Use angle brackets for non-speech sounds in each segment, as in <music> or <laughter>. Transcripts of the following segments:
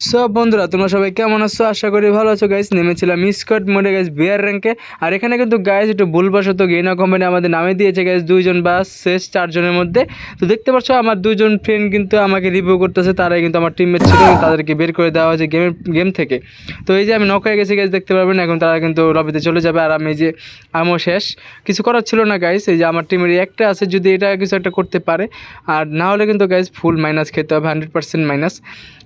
সব বন্ধুরা, তোমরা সবাই কেমন আছো? আশা করি ভালো আছো গাইস নেমেছিলাম স্কট মোডে গাইস বিয়ার র্যাঙ্কে আর এখানে কিন্তু গাইস একটু ভুলবশত গেনা কোম্পানি আমাদের নামে দিয়েছে গাইস দুইজন বা শেষ চারজনের মধ্যে। তো দেখতে পাচ্ছ, আমার দুজন ফ্রেন্ড কিন্তু আমাকে রিভিউ করতেছে, তারাই কিন্তু আমার টিমমেট ছিল তাদেরকে বের করে দেওয়া হয়েছে গেমের গেম থেকে। তো এই যে আমি নক হয়ে গেছি গাইস দেখতে পারবেন, এখন তারা কিন্তু লবিতে চলে যাবে, আর আমি যে আমও শেষ। কিছু করার ছিল না গাইস এই যে আমার টিমের একটা আছে, যদি এটা কিছু একটা করতে পারে। আর না হলে কিন্তু গাইস ফুল মাইনাস খেতে হবে হান্ড্রেড পার্সেন্ট মাইনাস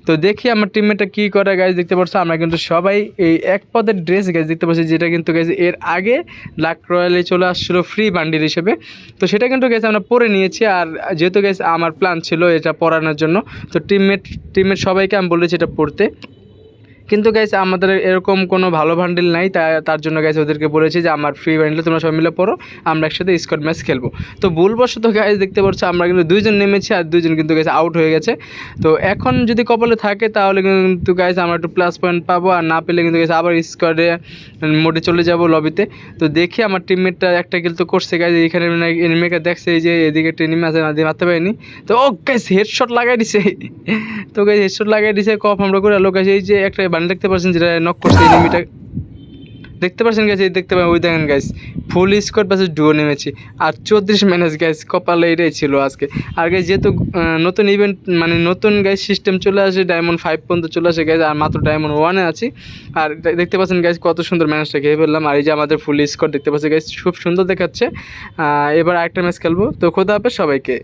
তো দেখি, আমার টিমমেটটা কী করে গাইজ দেখতে পাচ্ছ আমরা কিন্তু সবাই এই এক পদের ড্রেস গাইজ দেখতে পাচ্ছি, যেটা কিন্তু গাইজ এর আগে লাক রয়্যালে চলে আসছিল ফ্রি বান্ডিল হিসেবে। তো সেটা কিন্তু গেছে আমরা পরে নিয়েছি আর যেহেতু গেছে আমার প্ল্যান ছিল এটা পরানোর জন্য, তো টিমমেট টিমমেট সবাইকে আমি বলেছি এটা পড়তে কিন্তু গাইস আমাদের এরকম কোনো ভালো বান্ডিল নাই তার জন্য গাইস ওদেরকে বলেছি যে, আমার ফ্রি বান্ডিল তোমরা সবাই মিলে পড়ো, আমরা একসাথে স্কট ম্যাচ খেলব। তো ভুলবশত গাইস দেখতে পাচ্ছ, আমরা কিন্তু দুইজন নেমেছি আর দুইজন কিন্তু গাইস আউট হয়ে গেছে। তো এখন যদি কপালে থাকে, তাহলে কিন্তু গাইস আমরা একটু প্লাস পয়েন্ট পাবো, আর না পেলে কিন্তু গাইস আবার স্কোয়াডে মোটে চলে যাব লবিতে তো। দেখি আমার টিমমেটটা একটা কিল তো করছে গাইস এখানে এনিমেকে দেখছে, এই যে এদিকে একটা আছে, না দিয়ে মারতে পারিনি। তো ও গাইস হেডশট লাগাই দিছে। <laughs> তো গাইস হেডশট লাগাই দিছে কফ আমরা করে লোক এই যে একটা বান দেখতে পাচ্ছেন যেটা নক করছে এনিমিটা দেখতে পাচ্ছেন গাইস এই দেখতে পাবেন, ওই দেখেন গাইস ফুল স্কোয়াড পাশে ডুও নেমেছি। আর চৌত্রিশ ম্যানেজ গাইস কপালে এটাই ছিল আজকে। আর গাইস যেহেতু নতুন ইভেন্ট মানে নতুন গাইস সিস্টেম চলে আসে ডায়মন্ড ফাইভ পর্যন্ত চলে আসে গাইস আর মাত্র ডায়মন্ড ওয়ানে আছি। আর দেখতে পাচ্ছেন গাইস কত সুন্দর ম্যানেজটা খেয়ে ফেললাম। আর এই যে আমাদের ফুল স্কোয়াড দেখতে পাচ্ছি গাইস খুব সুন্দর দেখাচ্ছে। এবার আরেকটা ম্যাচ খেলব। তো খোদা হাফেজ সবাইকে।